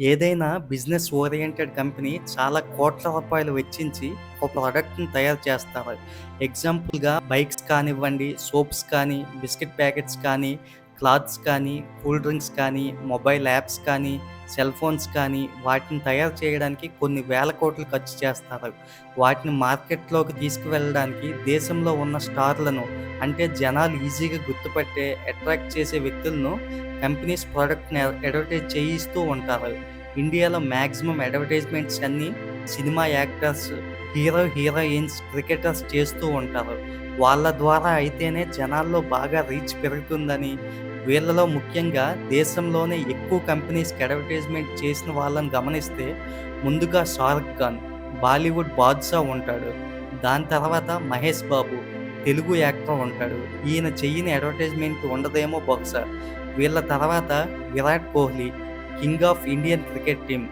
ఏదైనా business oriented company చాలా కోట్ల రూపాయలు వెచ్చించి ఒక ప్రోడక్ట్‌ని తయారు చేస్తారు. ఎగ్జాంపుల్‌గా బైక్స్ కానివ్వండి, సోప్స్ కానీ, బిస్కెట్ ప్యాకెట్స్ కానీ, క్లాత్స్ కానీ, కూల్ డ్రింక్స్ కానీ, మొబైల్ యాప్స్ కానీ, సెల్ ఫోన్స్ కానీ వాటిని తయారు చేయడానికి కొన్ని వేల కోట్లు ఖర్చు చేస్తారు. వాటిని మార్కెట్‌లోకి తీసుకువెళ్ళడానికి దేశంలో ఉన్న స్టార్‌లను అంటే జనాలు ఈజీగా గుర్తుపట్టే, అట్రాక్ట్ చేసే వ్యక్తులను కంపెనీస్ ప్రోడక్ట్‌ని అడ్వర్టైజ్ చేయిస్తూ ఉంటారు. ఇండియాలో మ్యాక్సిమం అడ్వర్టైజ్మెంట్స్ అన్నీ cinema actors, hero, heroines, cricketers చేస్తూ ఉంటారు. వాళ్ళ ద్వారా అయితేనే జనాల్లో బాగా రీచ్ పెరుగుతుందని, వీళ్ళలో ముఖ్యంగా దేశంలోనే ఎక్కువ కంపెనీస్‌కి అడ్వర్టైజ్మెంట్ చేసిన వాళ్ళని గమనిస్తే ముందుగా 'షారుఖ్ ఖాన్' బాలీవుడ్ బాద్‌షా ఉంటాడు. దాని తర్వాత 'మహేష్ బాబు' తెలుగు యాక్టర్ ఉంటాడు. ఈయన చెయ్యని అడ్వర్టైజ్మెంట్ ఉండదేమో బహుశా! వీళ్ళ తర్వాత 'Virat Kohli' king of Indian cricket team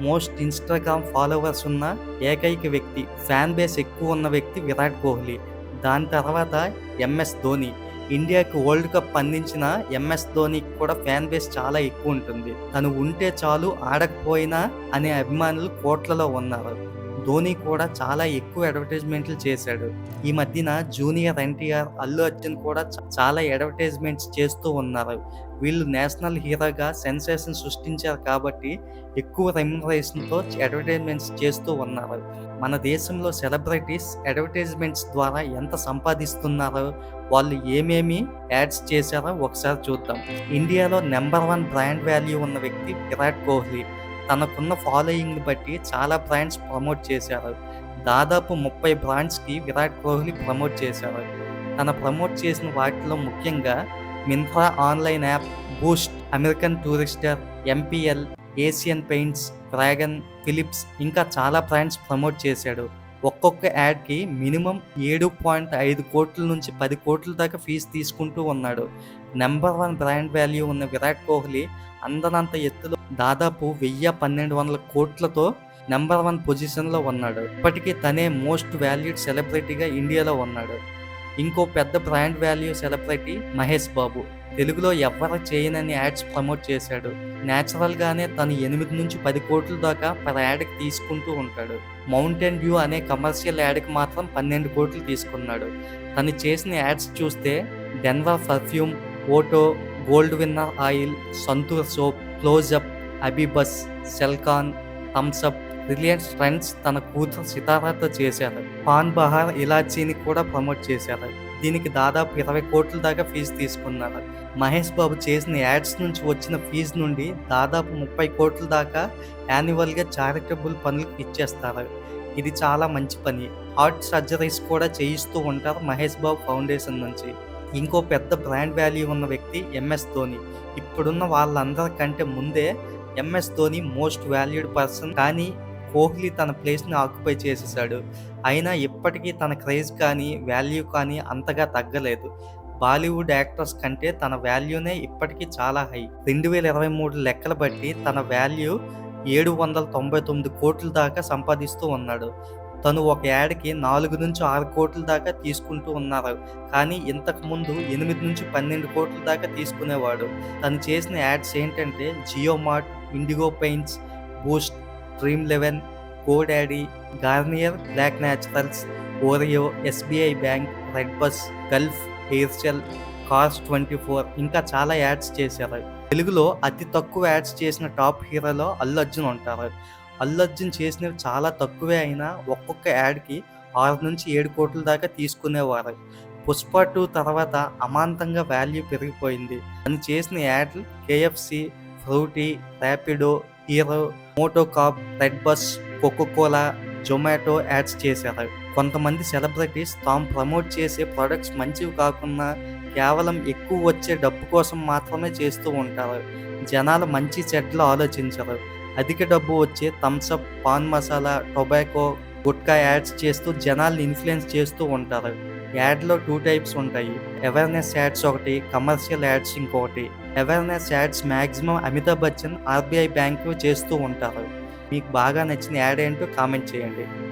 most Instagram followers ఉన్న ఏకైక వ్యక్తి. ఫ్యాన్ బేస్ ఎక్కువ ఉన్న వ్యక్తి 'విరాట్ కోహ్లీ'. దాని తర్వాత 'ఎంఎస్ ధోని' ఇండియాకి వరల్డ్ కప్ అందించిన 'ఎంఎస్ ధోనికి' కూడా ఫ్యాన్ బేస్ చాలా ఎక్కువ ఉంటుంది. తను ఉంటే చాలు ఆడకపోయినా అనే అభిమానులు కోట్లలో ఉన్నారు. ధోని కూడా చాలా ఎక్కువ అడ్వర్టైజ్మెంట్లు చేశాడు. ఈ మధ్యన జూనియర్ ఎన్టీఆర్, అల్లు అర్జున్ కూడా చాలా అడ్వర్టైజ్మెంట్స్ చేస్తూ ఉన్నారు. వీళ్ళు నేషనల్ హీరోగా సెన్సేషన్ సృష్టించారు కాబట్టి ఎక్కువ రెమ్యునరేషన్‌తో అడ్వర్టైజ్మెంట్స్ చేస్తూ ఉన్నారు. మన దేశంలో సెలబ్రిటీస్ అడ్వర్టైజ్మెంట్స్ ద్వారా ఎంత సంపాదిస్తున్నారో, వాళ్ళు ఏమేమి యాడ్స్ చేశారో ఒకసారి చూద్దాం. ఇండియాలో నంబర్ వన్ బ్రాండ్ వాల్యూ ఉన్న వ్యక్తి 'విరాట్ కోహ్లీ'. తనకున్న ఫాలోయింగ్ బట్టి చాలా బ్రాండ్స్ ప్రమోట్ చేశారు. దాదాపు 30 బ్రాండ్స్‌కి విరాట్ కోహ్లీ ప్రమోట్ చేశారు. తన ప్రమోట్ చేసిన వాటిలో ముఖ్యంగా Myntra online app, Boost, American Tourister, MPL, Asian Paints, Dragon, Philips ఇంకా చాలా బ్రాండ్స్ ప్రమోట్ చేశాడు. ఒక్కొక్క యాడ్‌కి మినిమం ఏడు పాయింట్ ఐదు కోట్ల నుంచి పది కోట్ల దాకా ఫీజు తీసుకుంటూ ఉన్నాడు. నెంబర్ వన్ బ్రాండ్ వాల్యూ ఉన్న విరాట్ కోహ్లీ అందనంత ఎత్తులో దాదాపు 1000, 1200 కోట్లతో నెంబర్ వన్ పొజిషన్‌లో ఉన్నాడు. ఇప్పటికీ తనే మోస్ట్ వాల్యూడ్ సెలబ్రిటీగా ఇండియాలో ఉన్నాడు. ఇంకో పెద్ద brand value celebrity 'Mahesh Babu'. తెలుగులో ఎవ్వరు చేయనని యాడ్స్ ప్రమోట్ చేశాడు. నేచురల్‌గానే తను 8-10 కోట్ల దాకా పర్ యాడ్‌కి తీసుకుంటూ ఉంటాడు. 'మౌంటైన్ డ్యూ' అనే కమర్షియల్ యాడ్‌కి మాత్రం 12 కోట్లు తీసుకున్నాడు. తను చేసిన యాడ్స్ చూస్తే Denver perfume, Otto, gold winner oil, Santoor soap, Closeup, Abibas, Celkon, Thums Up Reliance Trends తన కూతురు సితారాతో చేశారు. పాన్ బహార్ ఇలాచీని కూడా ప్రమోట్ చేశారు. దీనికి దాదాపు 20 కోట్ల దాకా ఫీజు తీసుకున్నారు. మహేష్ బాబు చేసిన యాడ్స్ నుంచి వచ్చిన ఫీజు నుండి దాదాపు 30 కోట్ల దాకా యాన్యువల్‌గా చారిటబుల్ పనులకు ఇచ్చేస్తారు. ఇది చాలా మంచి పని. హార్ట్ సర్జరీస్ కూడా చేయిస్తూ ఉంటారు మహేష్ బాబు ఫౌండేషన్ నుంచి. ఇంకో పెద్ద బ్రాండ్ వాల్యూ ఉన్న వ్యక్తి 'ఎంఎస్ ధోని'. ఇప్పుడున్న వాళ్ళందరికంటే ముందే MS Dhoni most valued person కానీ కోహ్లీ తన ప్లేస్‌ని ఆక్యుపై చేసేశాడు. అయినా ఇప్పటికీ తన క్రేజ్ కానీ, వాల్యూ కానీ అంతగా తగ్గలేదు. బాలీవుడ్ యాక్టర్స్ కంటే తన వాల్యూనే ఇప్పటికీ చాలా హై. 2023 లెక్కల బట్టి తన వాల్యూ 799 కోట్ల దాకా సంపాదిస్తూ ఉన్నాడు. తను ఒక యాడ్‌కి 4-6 కోట్ల దాకా తీసుకుంటూ ఉన్నారు. కానీ ఇంతకు ముందు 8-12 కోట్ల దాకా తీసుకునేవాడు. తను చేసిన యాడ్స్ ఏంటంటే Jio Mart, Indigo Paints, Boost, Dream Eleven, GoDaddy, Garnier Black Naturals, Oreo, SBI bank, Red Bus, Gulf, Aircel, Cars 24 ఇంకా చాలా యాడ్స్ చేశారు. తెలుగులో అతి తక్కువ యాడ్స్ చేసిన టాప్ హీరోలో అల్లు అర్జున్ ఉంటారు. అల్లు అర్జున్ చేసినవి చాలా తక్కువే అయినా ఒక్కొక్క యాడ్‌కి 6-7 కోట్ల దాకా తీసుకునేవారు. 'పుష్ప టూ తర్వాత అమాంతంగా వాల్యూ పెరిగిపోయింది. అని చేసిన యాడ్లు KFC, Frooti, Rapido, Hero, MotoCorp Red Bus, Coca Cola Zomato ads చేశారు. కొంతమంది సెలబ్రిటీస్ తాము ప్రమోట్ చేసే ప్రొడక్ట్స్ మంచివి కాకుండా కేవలం ఎక్కువ వచ్చే డబ్బు కోసం మాత్రమే చేస్తూ ఉంటారు. జనాలు మంచి చెడ్లు ఆలోచించరు. అధిక డబ్బు వచ్చే Thums Up, pan masala, tobacco, gutka ads చేస్తూ జనాల్ని ఇన్‌ఫ్లుయెన్స్ చేస్తూ ఉంటారు. యాడ్‌లో టూ టైప్స్ ఉంటాయి. అవేర్‌నెస్ యాడ్స్ ఒకటి, కమర్షియల్ యాడ్స్ ఇంకొకటి. Awareness ads maximum Amitabh Bachchan, RBI bank చేస్తూ ఉంటారు. మీకు బాగా నచ్చిన యాడ్ ఏంటో కామెంట్ చేయండి.